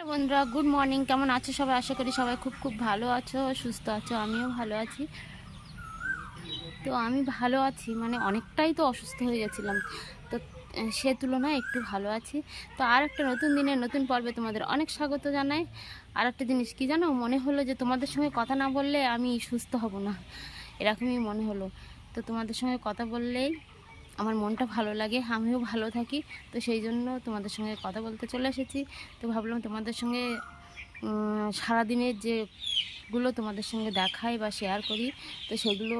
Hello বন্ধুরা good morning কেমন আছো সবাই? আশা করি সবাই খুব খুব ভালো আছো, সুস্থ আছো, আমিও ভালো আছি। তো আমি ভালো আছি মানে অনেকটাই তো অসুস্থ হয়ে গেছিলাম। তো সে তুলনায় একটু ভালো আছি। তো আর একটা নতুন দিনে নতুন পর্বে তোমাদের অনেক স্বাগত জানাই। আর একটা জিনিস কি জানো? মনে হলো যে তোমাদের সঙ্গে কথা না বললে আমি সুস্থ হব না। এরকমই মনে হলো। তো তোমাদের সঙ্গে কথা বললেই আমার মনটা ভালো লাগে, আমিও ভালো থাকি। তো সেই জন্য তোমাদের সঙ্গে কথা বলতে চলে এসেছি। তো ভাবলাম তোমাদের সঙ্গে সারাদিনের যেগুলো তোমাদের সঙ্গে দেখাই বা শেয়ার করি, তো সেগুলো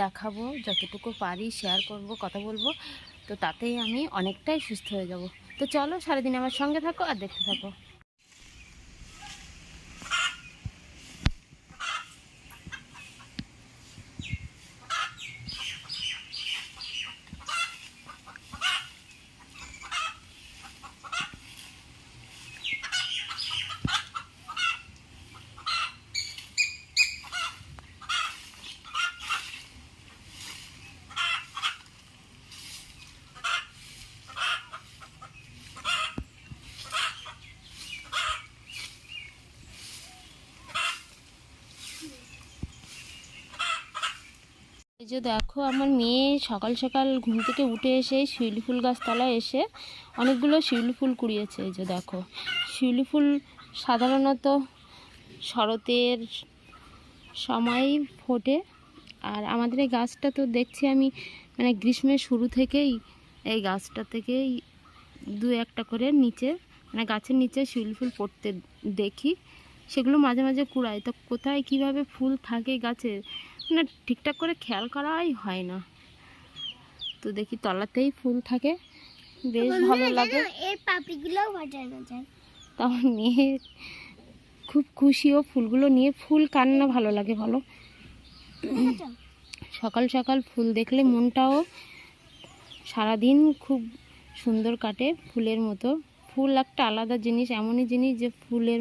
দেখাবো, যতটুকু পারি শেয়ার করব, কথা বলব। তো তাতেই আমি অনেকটাই সুস্থ হয়ে যাব। তো চলো সারাদিন আমার সঙ্গে থাকো আর দেখতে থাকো। এই যে দেখো, আমার মেয়ে সকাল সকাল ঘুম থেকে উঠে এসে শিউলি ফুল গাছতলায় এসে অনেকগুলো শিউলি ফুল কুড়িয়েছে। এই যে দেখো, শিউলি ফুল সাধারণত শরতের সময় ফোটে। আর আমাদের এই গাছটা তো দেখছি আমি মানে গ্রীষ্মের শুরু থেকেই এই গাছটা থেকেই দু একটা করে নিচে মানে গাছের নিচে শিউলি ফুল পড়তে দেখি। সেগুলো মাঝে মাঝে কুড়াই তো কোথায় কীভাবে ফুল থাকে গাছে? মানে ঠিকঠাক করে খেয়াল করাই হয় না। তো দেখি তলাতেই ফুল থাকে। বেশ ভালো লাগে। এর পাপড়িগুলোও ফাটানো যায় তো আমার মেয়ে খুব খুশি ও ফুলগুলো নিয়ে। ফুল কান্না ভালো লাগে বলো সকাল সকাল ফুল দেখলে মনটাও সারাদিন খুব সুন্দর কাটে ফুলের মতো। ফুল একটা আলাদা জিনিস এমনই জিনিস যে ফুলের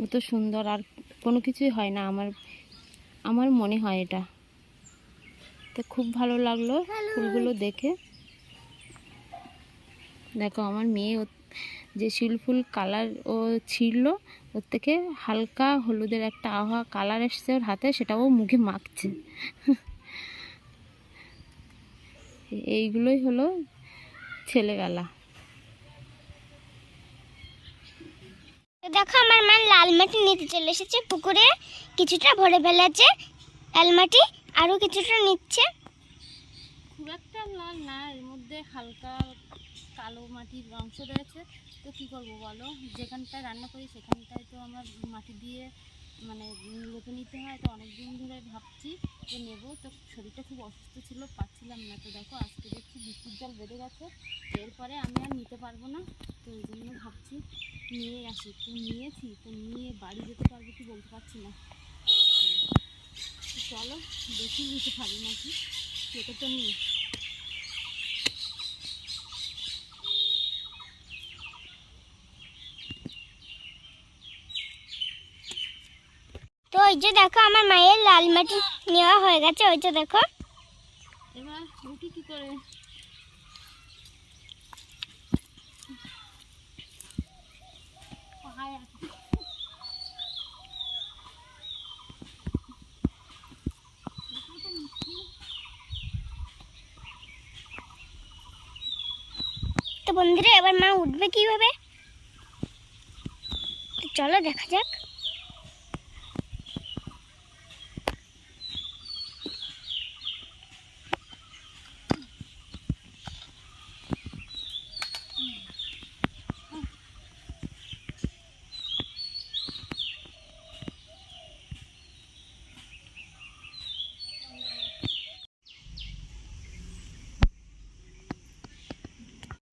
মতো সুন্দর, আর কোনো কিছুই হয় না। আমার আমার মনে হয় এটা। তো খুব ভালো লাগল ফুলগুলো দেখে। দেখো, আমার মেয়ে যে শিল ফুল কালার ও ছিল, ওর থেকে হালকা হলুদের একটা আহা কালার এসছে ওর হাতে সেটাও মুখে মাখছে। এইগুলোই হলো ছেলেবেলা। দেখো, আমার মা লাল মাটি নিতে চলে এসেছে পুকুরে। কিছুটা ভরে ফেলেছে লাল মাটি আরও কিছুটা নিচ্ছে। খুব একটা লাল না, এর মধ্যে হালকা কালো মাটির অংশ রয়েছে। তো কি করব বলো? যেখানটায় রান্না করি, সেখানটায় তো আমার মাটি দিয়ে মানে লেপে নিতে হয়। তো অনেক দিন ধরে ভাবছি যে নেব। তো শরীরটা খুব অসুস্থ ছিল, পাচ্ছিলাম না। তো দেখো, আজকে দেখছি বৃষ্টির জল বেড়ে গেছে। এরপরে আমি আর নিতে পারব না। তো এই জন্য ভাবছি নিয়ে আসি তো নিয়েছি তো নিয়ে বাড়ি যেতে পারব কি বলতে পারছি না। চলো দেখি নিতে পারি নাকি সেটা তো নিই। তো ওই যে দেখো আমার মায়ের লাল মাটি নেওয়া হয়ে গেছে ওই যে দেখো। এবার রুটি কি করে? তো বন্ধুরা এবার মা উঠবে কীভাবে? চলো দেখা যাক।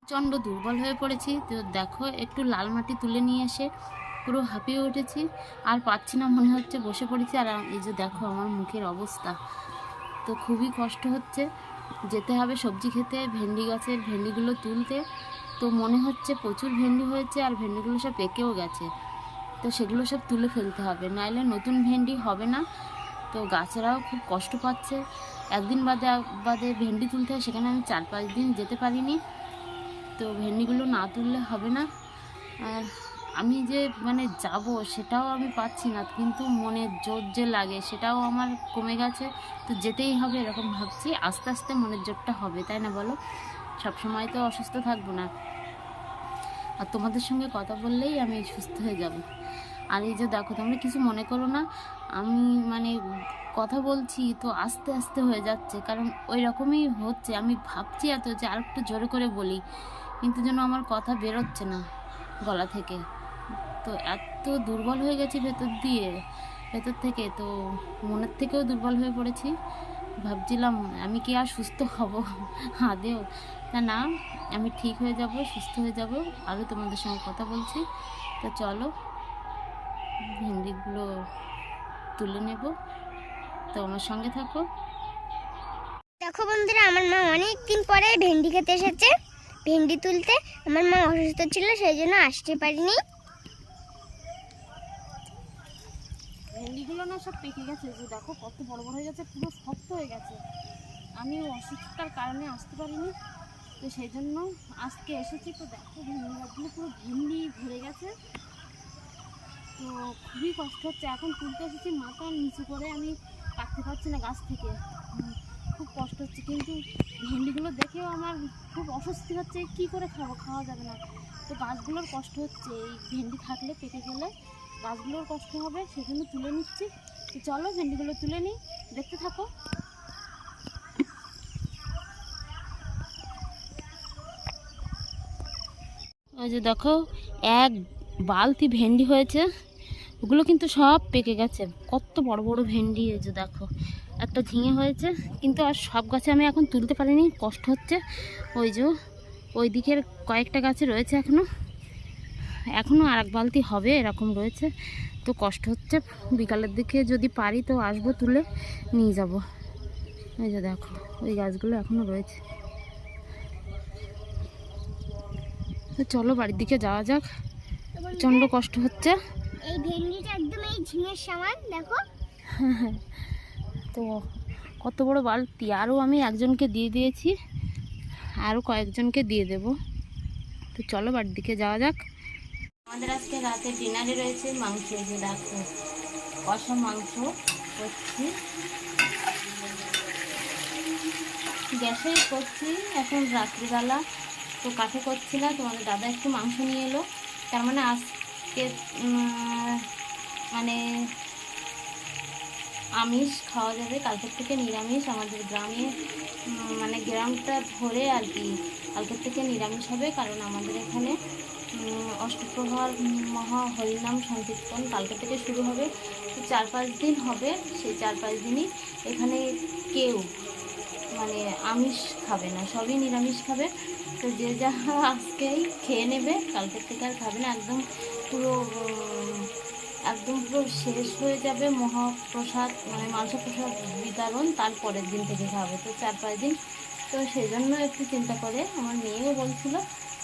প্রচণ্ড দুর্বল হয়ে পড়েছি। তো দেখো, একটু লাল মাটি তুলে নিয়ে এসে পুরো হাঁপিয়ে উঠেছি। আর পাচ্ছি না মনে হচ্ছে বসে পড়েছি। আর এই যে দেখো আমার মুখের অবস্থা। তো খুবই কষ্ট হচ্ছে। যেতে হবে সবজি খেতে, ভেন্ডি গাছের ভেন্ডিগুলো তুলতে। তো মনে হচ্ছে প্রচুর ভেন্ডি হয়েছে আর ভেন্ডিগুলো সব পেকেও গেছে। তো সেগুলো সব তুলে ফেলতে হবে। নাইলে নতুন ভেন্ডি হবে না। তো গাছেরাও খুব কষ্ট পাচ্ছে। একদিন বাদে বাদে ভেন্ডি তুলতে হয়, সেখানে আমি চার পাঁচ দিন যেতে পারিনি। তো ভেন্ডিগুলো না তুললে হবে না। আর আমি যে মানে যাব সেটাও আমি পাচ্ছি না, কিন্তু মনে জোর যে লাগে সেটাও আমার কমে গেছে। তো যেতেই হবে এরকম ভাবছি, আস্তে আস্তে মনের জোরটা হবে, তাই না বলো? সবসময় তো অসুস্থ থাকব না। আর তোমাদের সঙ্গে কথা বললেই আমি সুস্থ হয়ে যাব। আর এই যে দেখো, তোমরা কিছু মনে করো না, আমি মানে কথা বলছি তো আস্তে আস্তে হয়ে যাচ্ছে, কারণ ওই রকমই হচ্ছে। আমি ভাবছি এত যে আর একটু জোরে করে বলি। কিন্তু যেন আমার কথা বেরোচ্ছে না গলা থেকে। তো এত দুর্বল হয়ে গেছি ভেতর দিয়ে, ভেতর থেকে। তো মনের থেকেও দুর্বল হয়ে পড়েছি। ভাবছিলাম আমি কি আর সুস্থ হব? আদেও। তা না, আমি ঠিক হয়ে যাব, সুস্থ হয়ে যাব। আরও তোমাদের সঙ্গে কথা বলছি। তো চলো, ভেন্ডিগুলো তুলে নেব। তো আমার সঙ্গে থাকো। দেখো বন্ধুরা, আমার মা অনেক দিন পরে ভেন্ডি খেতে এসেছে। ভেন্ডি তুলতে। আমার মা অসুস্থ ছিল সেই জন্য আসতে পারিনি। ভেন্ডিগুলো না সব পেকে গেছে যে দেখো, কত বড় বড় হয়ে গেছে, পুরো শক্ত হয়ে গেছে। আমি অসুস্থতার কারণে আসতে পারিনি। তো সেই জন্য আজকে এসেছি, তো দেখো ভেন্ডি গাছগুলো পুরো ভেন্ডি ভরে গেছে। তো খুবই কষ্ট হচ্ছে। এখন তুলতে এসেছি মাথা নিচু করে, আমি কাটতে পারছি না গাছ থেকে। খুব কষ্ট হচ্ছে। কিন্তু ভেন্ডিগুলো দেখেও আমার খুব অস্বস্তি হচ্ছে, কি করে খাব? খাওয়া যাবে না। তো গাছগুলোর কষ্ট হচ্ছে। এই ভেন্ডি থাকলে পেকে গেলে গাছগুলোর কষ্ট হবে, সেজন্য তুলে নিচ্ছি। তো চলো ভেন্ডিগুলো তুলে নিই। দেখতে থাকো। ওই যে দেখো, এক বালতি ভেন্ডি হয়েছে। ওগুলো কিন্তু সব পেকে গেছে। কত বড় বড় ভেন্ডি এই যে দেখো। একটা ঝিঙে হয়েছে, কিন্তু আর সব গাছে আমি এখন তুলতে পারিনি। কষ্ট হচ্ছে। ওই যে, ওই দিকের কয়েকটা গাছে রয়েছে এখনও। এখনও আর এক বালতি হবে, এরকম রয়েছে। তো কষ্ট হচ্ছে। বিকালের দিকে যদি পারি তো আসব তুলে নিয়ে যাব। এই যে দেখো, ওই গাছগুলো এখনও রয়েছে। তো চলো বাড়ির দিকে যাওয়া যাক। প্রচণ্ড কষ্ট হচ্ছে। এই ভেন্ডিটা একদম এই ঝিঙের সমান দেখো। তো কত বড় বালতি আরও আমি একজনকে দিয়ে দিয়েছি আরও কয়েকজনকে দিয়ে দেব। তো চলো বাড়ির দিকে যাওয়া যাক। আমাদের আজকে রাতে ডিনারে রয়েছে মাংস এই যে দেখো কষা মাংস করছি। গ্যাসেই করছি এখন রাত্রিবেলা তো কাঠে করছি না তোমাদের দাদা একটু মাংস নিয়ে এলো। তার মানে আজকে মানে আমিষ খাওয়া যাবে। কালকের থেকে নিরামিষ আমাদের গ্রামে মানে গ্রামটা ধরে আর কি। কালকের থেকে নিরামিষ হবে কারণ আমাদের এখানে অষ্টপ্রহর মহা হরিনাম সংকীর্তন কালকে থেকে শুরু হবে। চার পাঁচ দিন হবে, সেই চার পাঁচ দিনই এখানে কেউ মানে আমিষ খাবে না, সবই নিরামিষ খাবে। তো যে যা আজকেই খেয়ে নেবে, কালকের থেকে আর খাবে না, একদম পুরো একদম পুরো শেষ হয়ে যাবে মহাপ্রসাদ মানে মাংস প্রসাদ বিতরণ তারপরের দিন থেকে খাবে তো চার পাঁচ দিন। তো সেই জন্য একটু চিন্তা করে, আমার মেয়েও বলছিল,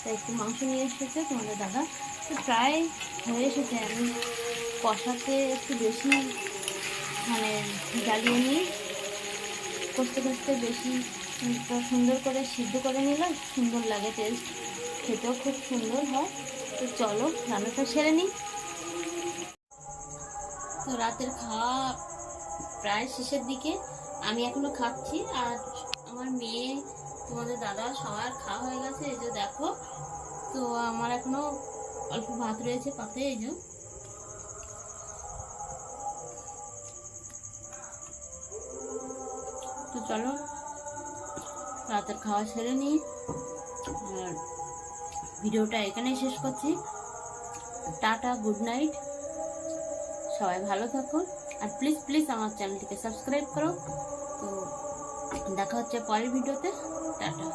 তো একটু মাংস নিয়ে এসেছে তোমাদের দাদা। তো প্রায় হয়ে এসেছে। আমি কষাতে একটু বেশি মানে জ্বালিয়ে নিই। কষতে কষতে বেশি সুন্দর করে সিদ্ধ করে নিলাম। সুন্দর লাগে টেস্ট খেতেও খুব সুন্দর হয়। তো চলো, রান্নাটা সেরে নিই। তো রাতের খাওয়া প্রায় শেষের দিকে। আমি এখনও খাচ্ছি, আর আমার মেয়ে, তোমাদের দাদা সবার খাওয়া হয়ে গেছে, এই যে দেখো। তো আমার এখনও অল্প ভাত রয়েছে পাতে, এই যে। তো চলো, রাতের খাওয়া সেরে নিই, আর ভিডিওটা এখানেই শেষ করছি। Tata, good night. সবাই ভালো থাকো। আর প্লিজ প্লিজ আমার চ্যানেলটিকে সাবস্ক্রাইব করো। তো দেখা হচ্ছে পরের ভিডিওতে। টাটা।